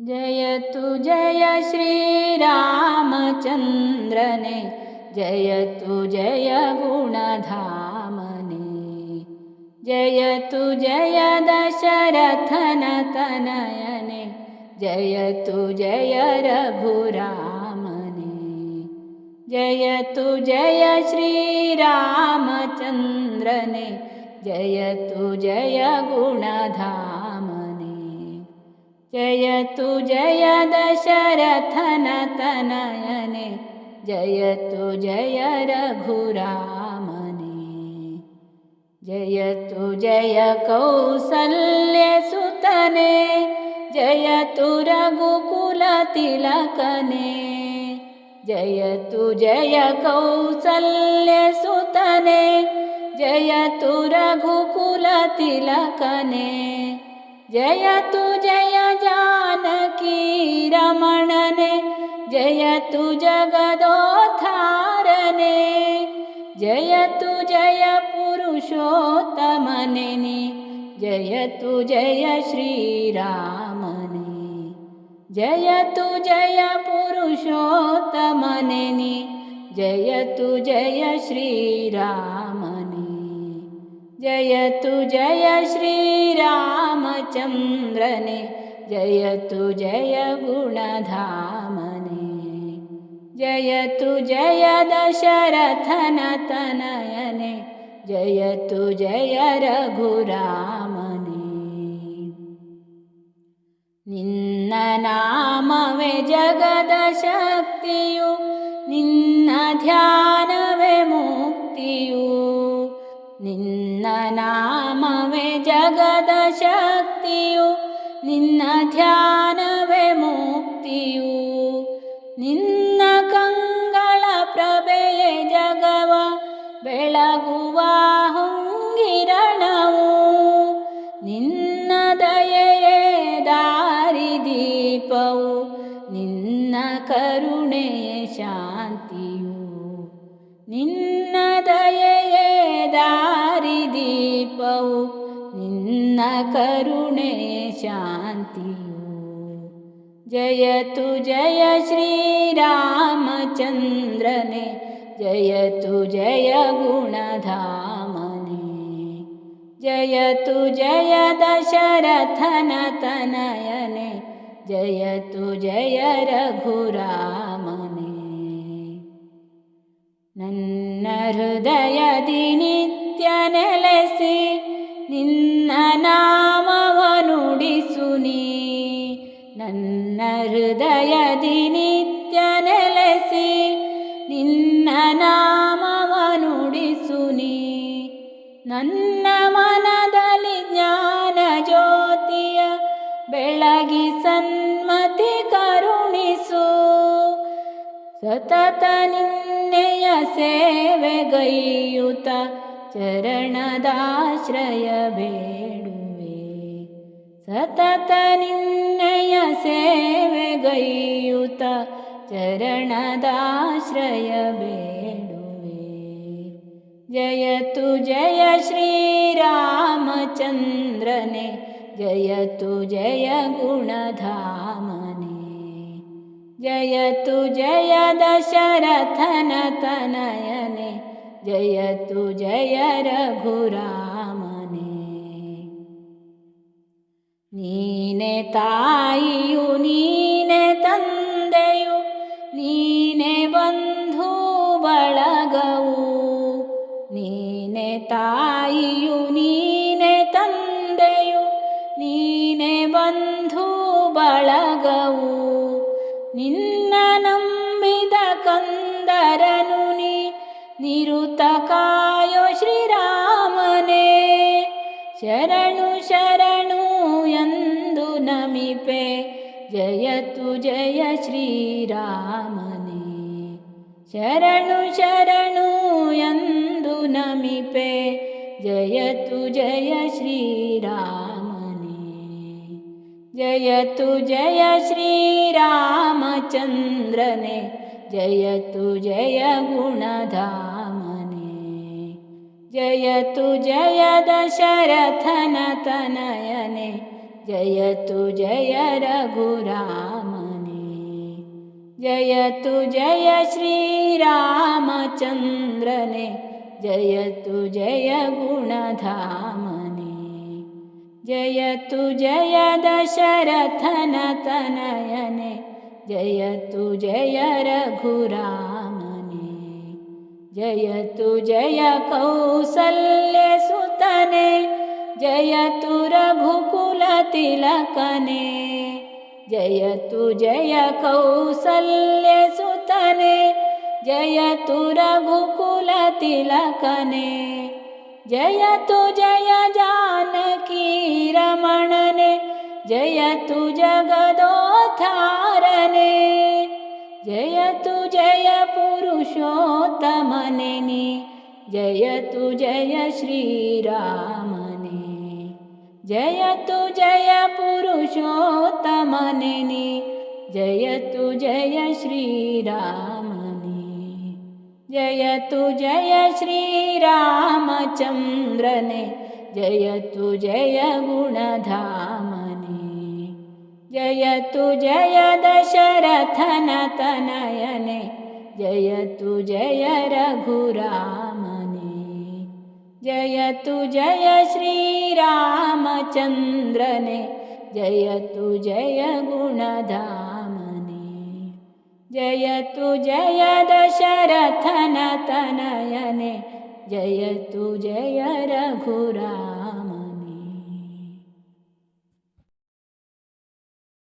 जयतु जय श्रीरामचन्द्रने जयतु जय गुणधामने। जयतु जय दशरथनतनयने जयतु जय रघुरामने। जयतु जय श्रीरामचन्द्रने जयतु जय गुणधामने जयतु जय दशरथनतनयने जयतु जय रघुरामने जयतु जय कौसल्यसुतने जयतु रघुकुलतिलकने। जयतु जय कौसल्यसुतने जयतु रघुकुलतिलकने जयतु जय जानकी रमणने जयतु जगदोत्थारने जयतु जय तु पुरुषोत्तमने जयतु जय तु श्रीरामने जयतु जय तु पुरुषोत्तमने जयतु जय श्रीरामने जयतु जय श्रीरामचन्द्रने जयतु जय गुणधामने। जयतु जय दशरथनतनयने जयतु जय रघुरामने। निन्न नामवे जगदशक्तियु निन्न ध्यानवे मुक्तियु। ನಿನ್ನ ನಾಮವೇ ಜಗದ ಶಕ್ತಿಯು, ನಿನ್ನ ಧ್ಯಾನವೇ ಮುಕ್ತಿಯು. ನಿನ್ನ ಕಂಗಳ ಪ್ರಭೆಯೇ ಜಗವ, ಬೆಳಗುವ ಹೊಂಗಿರಣವು. ನಿನ್ನ ದಯೆಯೇ ದಾರಿದೀಪವು ನಿನ್ನ ಕರುಣೆಯೇ ಶಾಂತಿಯು. ನಿನ್ನ ನಿನ್ನ ಕರುಣೆಯೇ ಶಾಂತಿಯು ಜಯತು ಜಯ ಶ್ರೀರಾಮಚಂದ್ರನೆ ಜಯತು ಜಯ ಗುಣಧಾಮನೆ जयतु जय दशरथनतनयने जयतु जय रघुरामने ನನ್ನ ಹೃದಯದಿ ನಿತ್ಯ ನೆಲೆಸಿ ನಿನ್ನ ಹೃದಯದಿ ನಿತ್ಯ ನೆಲೆಸಿ ನಿನ್ನ ನಾಮವ ನುಡಿಸು ನೀ. ನನ್ನ ಮನದಲ್ಲಿ ಜ್ಞಾನ ಜ್ಯೋತಿಯ ಬೆಳಗಿ ಸನ್ಮತಿ ಕರುಣಿಸು. ಸತತ ನಿನ್ನೆಯ ಸೇವೆಗೈಯುತ ಚರಣದಾಶ್ರಯ ಬೇಡುವೆ ಸತತ ನಿನ್ನೆಯ ಸೇವೆಗೈಯುತ ಚರಣದಾಶ್ರಯ ಬೇಡುವೆ जयतु जय श्रीरामचन्द्रने जयतु जय गुणधामने जयतु जय दशरथनतनयने जयतु जय रघुरामने ನೀನೆ ತಾಯಿಯು, ನೀನೆ ತಂದೆಯು, ನೀನೆ ಬಂಧು ಬಳಗವು. ನೀನೆ ತಾಯಿಯು, ನೀನೆ ತಂದೆಯು, ನೀನೆ ಬಂಧು ಬಳಗವು. ನಿನ್ನ ನಂಬಿದ ಕಂದರನು ನೀ, ನಿರುತ ಕಾಯೋ ಶ್ರೀರಾಮನೇ. ಶರಣು समीपे। जयतु जय श्रीरामने। शरणु शरणु यन्दु नमिपे। जयतु जय श्रीरामने। जयतु जय श्रीरामचन्द्रने। जयतु जय गुणधामने। जयतु जय दशरथनतनयने। जयतु जय रघुरामने। जयतु जय श्रीरामचन्द्रने। जयतु जय गुणधामने। जयतु जय दशरथनतनयने। जयतु जय रघुरामने। जयतु जय कौसल्यसुतने जयतु रघुकुलतिलकने जयतु जय कौसल्यसुतने जयतु रघुकुलतिलकने जयतु जय जानकीरमणने जयतु जगदोद्धारने जयतु जय पुरुषोत्तमने जयतु जय श्रीरामने जयतु जय पुरुषोत्तमने जयतु जय श्रीरामने जयतु जय श्रीरामचन्द्रने जयतु जय गुणधामने। जयतु जय दशरथनतनयने। जयतु जय रघुरामने। जयतु जय श्रीरामचन्द्रने जयतु जय गुणधामने. जयतु जय दशरथनतनयने जयतु जय रघुरा